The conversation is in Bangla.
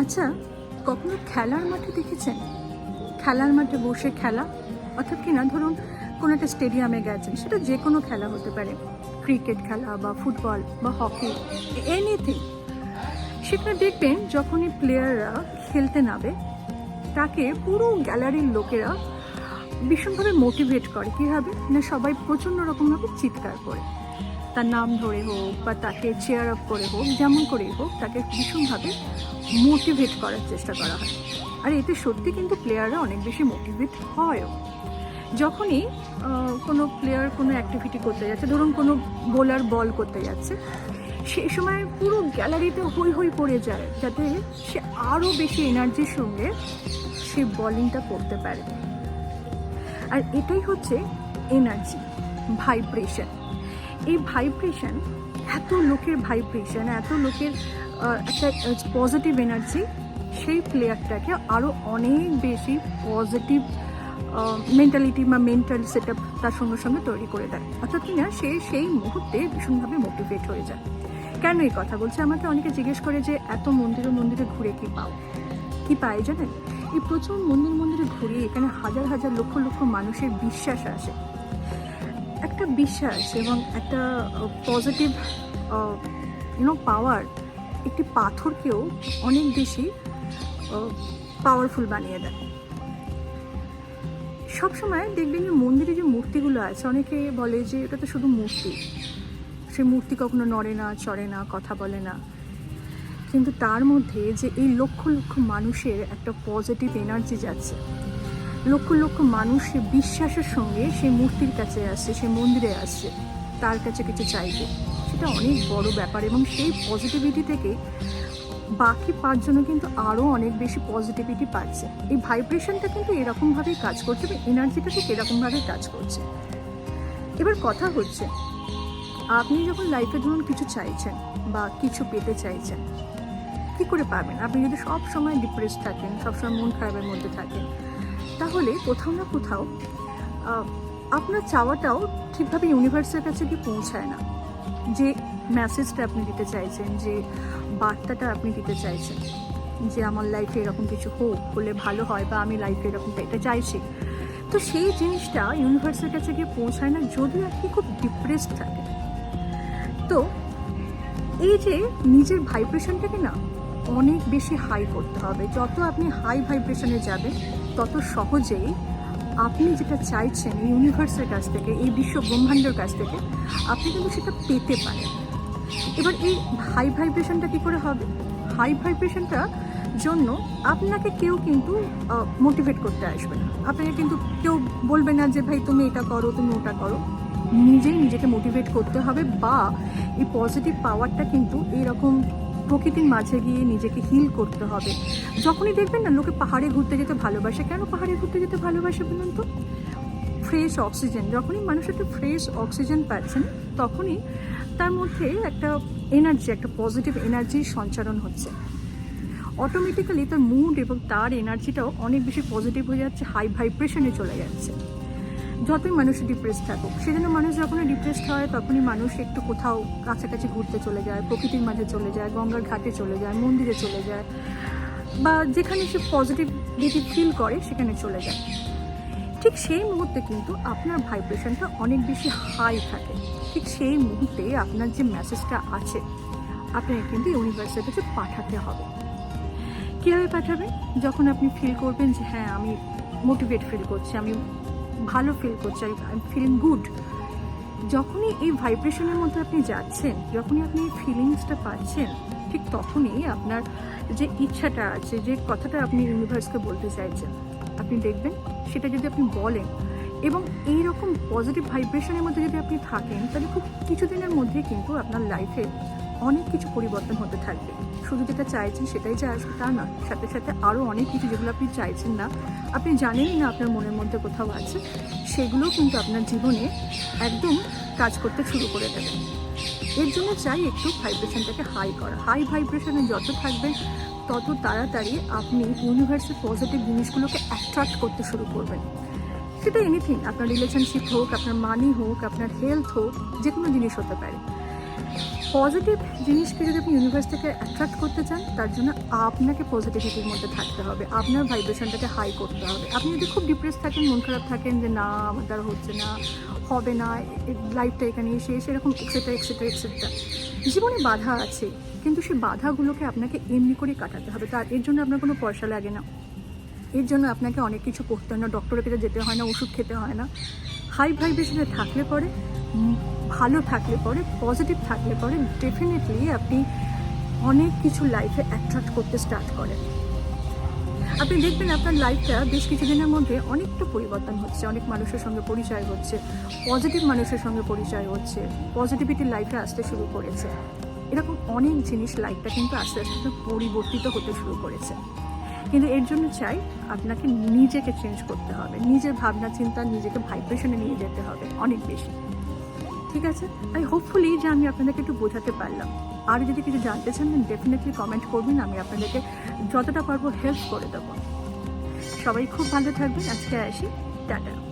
আচ্ছা কখনো খেলার মাঠে দেখেছেন? খেলার মাঠে বসে খেলা? অর্থাৎ কি না, ধরুন কোনো একটা স্টেডিয়ামে গেছেন, সেটা যে কোনো খেলা হতে পারে। ক্রিকেট খেলা বা ফুটবল বা হকি এনিথিং সেখানে দেখবেন যখনই প্লেয়াররা খেলতে নামে, তাকে পুরো গ্যালারির লোকেরা ভীষণভাবে মোটিভেট করে। কীভাবে না সবাই প্রচণ্ড রকমভাবে চিৎকার করে। তার নাম ধরে হোক বা তাকে চেয়ার আপ করে হোক, যেমন করেই হোক, তাকে ভীষণভাবে মোটিভেট করার চেষ্টা করা হয়। আর এতে সত্যি কিন্তু প্লেয়াররা অনেক বেশি মোটিভেট হয়ও। যখনই কোনো প্লেয়ার কোনো অ্যাক্টিভিটি করতে যাচ্ছে, ধরুন কোনো বোলার বল করতে যাচ্ছে সেই সময় পুরো গ্যালারিতে হই হই পড়ে যায়, যাতে সে আরও বেশি এনার্জির সঙ্গে সে বলিংটা করতে পারে। আর এটাই হচ্ছে এনার্জি ভাইব্রেশন এই ভাইব্রেশন এত লোকের ভাইব্রেশন এত লোকের একটা পজিটিভ এনার্জি সেই প্লেয়ারটাকে আরও অনেক বেশি পজিটিভ মেন্টালিটি বা মেন্টাল সেট তার সঙ্গে সঙ্গে তৈরি করে দেয়। অর্থাৎ কিনা সে সেই মুহূর্তে ভীষণভাবে মোটিভেট হয়ে যায়। কেন এই কথা বলছে? আমাকে অনেকে জিজ্ঞেস করে যে, এত মন্দিরে মন্দিরে ঘুরে কি পাও? কি পায় জানেন? এই প্রচুর মন্দির, মন্দিরে ঘুরে এখানে হাজার হাজার লক্ষ লক্ষ মানুষের বিশ্বাস আসে। একটা বিশ্বাস এবং একটা পজিটিভ ইউনো পাওয়ার একটি পাথরকেও অনেক বেশি পাওয়ারফুল বানিয়ে দেয়। সবসময় দেখবেন যে মন্দিরে যে মূর্তিগুলো আছে, অনেকে বলে যে এটা তো শুধু মূর্তি। সে মূর্তি কখনো নড়ে না, চড়ে না, কথা বলে না। কিন্তু তার মধ্যে যে এই লক্ষ লক্ষ মানুষের একটা পজিটিভ এনার্জি যাচ্ছে। লক্ষ লক্ষ মানুষের বিশ্বাসের সঙ্গে সেই মূর্তির কাছে আসছে, সেই মন্দিরে আসছে, তার কাছে কিছু চাইবে সেটা অনেক বড় ব্যাপার এবং সেই পজিটিভিটি থেকে বাকি পাঁচজনও কিন্তু আরও অনেক বেশি পজিটিভিটি পাচ্ছে। এই ভাইব্রেশনটা কিন্তু এরকমভাবেই কাজ করছে বা এনার্জিটা ঠিক এরকমভাবেই কাজ করছে। এবার কথা হচ্ছে, আপনি যখন লাইফে ধরুন কিছু চাইছেন বা কিছু পেতে চাইছেন, কি করে পাবেন? আপনি যদি সব সময় ডিপ্রেস থাকেন, সবসময় মন খারাপের মধ্যে থাকেন তাহলে কোথাও না কোথাও আপনার চাওয়াটাও ঠিকভাবে ইউনিভার্সের কাছে গিয়ে পৌঁছায় না। যে মেসেজটা আপনি দিতে চাইছেন, যে বার্তাটা আপনি দিতে চাইছেন, যে আমার লাইফে এরকম কিছু হোক, হলে ভালো হয় বা আমি লাইফে এরকমটা এটা চাইছি। তো সেই জিনিসটা ইউনিভার্সের কাছে গিয়ে পৌঁছায় না যদি আপনি খুব ডিপ্রেসড থাকে তো এই যে নিজের ভাইব্রেশনটাকে না অনেক বেশি হাই করতে হবে। যত আপনি হাই ভাইব্রেশনে যাবেন তত সহজেই আপনি যেটা চাইছেন ইউনিভার্সের কাছ থেকে, এই বিশ্ব ব্রহ্মাণ্ডের কাছ থেকে, আপনি কিন্তু সেটা পেতে পারেন। এবার এই হাই ভাইব্রেশনটা কী করে হবে? হাই ভাইব্রেশনটা জন্য আপনাকে কেউ কিন্তু মোটিভেট করতে আসবে না। আপনাকে কিন্তু কেউ বলবে না যে, ভাই, তুমি এটা করো, তুমি ওটা করো। নিজেই নিজেকে মোটিভেট করতে হবে বা এই পজিটিভ পাওয়ারটা কিন্তু এইরকম প্রকৃতির মাঝে গিয়ে নিজেকে হিল করতে হবে। যখনই দেখবেন না লোকে পাহাড়ে ঘুরতে যেতে ভালোবাসে, কেন পাহাড়ে ঘুরতে যেতে ভালোবাসে বলুন তো? ফ্রেশ অক্সিজেন যখনই মানুষ একটা ফ্রেশ অক্সিজেন পাচ্ছেন, তখনই তার মধ্যে একটা এনার্জি একটা পজিটিভ এনার্জির সঞ্চারণ হচ্ছে। অটোমেটিক্যালি তার মুড এবং তার এনার্জিটাও অনেক বেশি পজিটিভ হয়ে যাচ্ছে হাই ভাইব্রেশনে চলে যাচ্ছে। যতই মানুষ ডিপ্রেস থাকুক, সেজন্য মানুষ যখনই ডিপ্রেসড হয়, তখনই মানুষ একটু কোথাও কাছাকাছি ঘুরতে চলে যায়, প্রকৃতির মাঝে চলে যায়, গঙ্গার ঘাটে চলে যায়, মন্দিরে চলে যায়, বা যেখানে সে পজিটিভিটি ফিল করে, সেখানে চলে যায়। ঠিক সেই মুহূর্তে কিন্তু আপনার ভাইব্রেশনটা অনেক বেশি হাই থাকে। ঠিক সেই মুহূর্তে আপনার যে মেসেজটা আছে, আপনাকে কিন্তু ইউনিভার্সের কাছে পাঠাতে হবে। কীভাবে পাঠাবেন? যখন আপনি ফিল করবেন যে হ্যাঁ আমি মোটিভেট ফিল করছি, আমি ভালো ফিল করছি আই এম ফিলিং গুড যখনই এই ভাইব্রেশনের মধ্যে আপনি যাচ্ছেন, যখনই আপনি এই ফিলিংসটা পাচ্ছেন, ঠিক তখনই আপনার যে ইচ্ছাটা আছে, যে কথাটা আপনি ইউনিভার্সকে বলতে চাইছেন, আপনি দেখবেন সেটা যদি আপনি বলেন এবং এই রকম পজিটিভ ভাইব্রেশনের মধ্যে যদি আপনি থাকেন, তাহলে খুব কিছুদিনের মধ্যে কিন্তু আপনার লাইফে অনেক কিছু পরিবর্তন হতে থাকবে। শুধু যেটা চাইছেন সেটাই যে আসবে তা না সাথে সাথে আরও অনেক কিছু যেগুলো আপনি চাইছেন না, আপনি জানেনই না আপনার মনের মধ্যে কোথাও আছে, সেগুলোও কিন্তু আপনার জীবনে একদম কাজ করতে শুরু করে দেবে। এর জন্য চাই একটু ভাইব্রেশনটাকে হাই করা। হাই ভাইব্রেশনে যত থাকবে তত তাড়াতাড়ি আপনি ইউনিভার্সের পজিটিভ জিনিসগুলোকে অ্যাট্রাক্ট করতে শুরু করবেন। সেটা এনিথিং আপনার রিলেশনশিপ হোক, আপনার মানি হোক, আপনার হেলথ হোক যে কোনো জিনিস হতে পারে। পজিটিভ জিনিসকে যদি আপনি ইউনিভার্স থেকে অ্যাট্রাক্ট করতে চান, তার জন্য আপনাকে পজিটিভিটির মধ্যে থাকতে হবে। আপনার ভাইব্রেশনটাকে হাই করতে হবে। আপনি যদি খুব ডিপ্রেস থাকেন, মন খারাপ থাকেন যে না, আমার দ্বারা হচ্ছে না, হবে না লাইফটা এখানে শেষ এরকম এক্সেট্রা এক্সেট্রা এক্সেট্রা জীবনে বাধা আছে, কিন্তু সেই বাধাগুলোকে আপনাকে এমনি করে কাটাতে হবে। তার, এর জন্য আপনার কোনো পয়সা লাগে না। এর জন্য আপনাকে অনেক কিছু করতে হয় না। ডক্টরের কাছে যেতে হয় না, ওষুধ খেতে হয় না। হাই ভাইব্রেশনে থাকলে পরে ভালো থাকলে পরে পজিটিভ থাকলে পরে ডেফিনেটলি আপনি অনেক কিছু লাইফে অ্যাট্রাক্ট করতে স্টার্ট করেন। আপনি দেখবেন আপনার লাইফটা বেশ কিছুদিনের মধ্যে অনেকটা পরিবর্তন হচ্ছে। অনেক মানুষের সঙ্গে পরিচয় হচ্ছে পজিটিভ মানুষের সঙ্গে পরিচয় হচ্ছে পজিটিভিটি লাইফে আসতে শুরু করেছে। এরকম অনেক জিনিস লাইফটা কিন্তু আস্তে আস্তে পরিবর্তিত হতে শুরু করেছে। কিন্তু এর জন্য চাই আপনাকে নিজেকে চেঞ্জ করতে হবে। নিজের ভাবনা চিন্তা নিজেকে ভাইব্রেশনে নিয়ে যেতে হবে অনেক বেশি। ঠিক আছে? আই হোপফুলি যে আমি আপনাদেরকে একটু বোঝাতে পারলাম। আর যদি কিছু জানতে চান ডেফিনেটলি কমেন্ট করবেন। আমি আপনাদেরকে যতটা পারব হেল্প করে দেবো। সবাই খুব ভালো থাকবেন। আজকে আসি। টাটা।